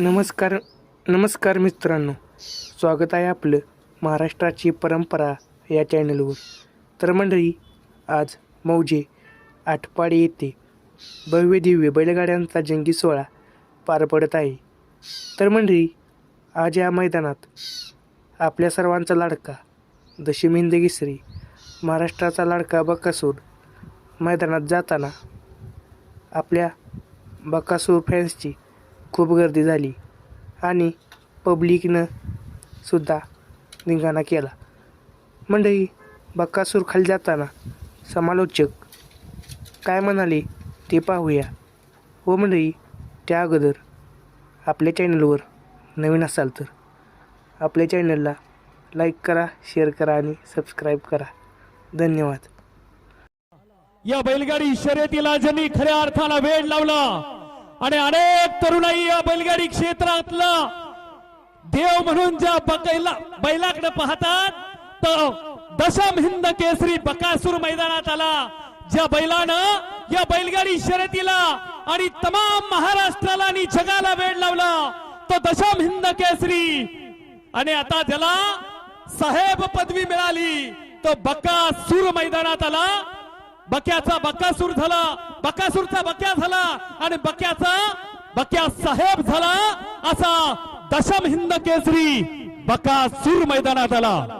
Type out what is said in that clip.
नमस्कार नमस्कार मित्रांनो. स्वागत आहे आपलं महाराष्ट्राची परंपरा या चॅनलवर तर मंडळी आज मौजे आटपाडी येथे भव्य दिव्य बैलगाड्यांचा जंगी सोहळा पार पडत आहे. तर मंडळी आज या मैदानात आपल्या सर्वांचा लाडका दशिम हिंद केसरी महाराष्ट्राचा लाडका बकासूर मैदानात जाताना आपल्या बकासूर फॅन्सची खूप गर्दी झाली. आणि पब्लिकनं सुद्धा धिंगाणा केला. मंडळी बक्कासूर खाली जाताना समालोचक काय म्हणाले ते पाहूया. व मंडळी त्या अगोदर आपल्या चॅनलवर नवीन असाल तर आपल्या चॅनलला लाईक करा शेअर करा आणि सबस्क्राईब करा. धन्यवाद. या बैलगाडी शर्यतीला ज्यांनी खऱ्या अर्थाला वेळ लावला आणि अनेक तरुणाई या बैलगाडी क्षेत्रातला देव म्हणून ज्या बकैला बैलाकडे पाहतात तर दशम हिंद केसरी बकासूर मैदानात आला. ज्या बैलानं या बैलगाडी शर्यतीला आणि तमाम महाराष्ट्राला आणि जगाला वेळ लावला तो दशम हिंद केसरी. आणि आता ज्याला साहेब पदवी मिळाली तो बकासूर मैदानात आला. बक्याचा बक्कासूर झाला बक्कासूरचा बक्या झाला आणि बक्याचा बक्या साहेब झाला असा दशम हिंद केसरी बकासूर मैदानात आला.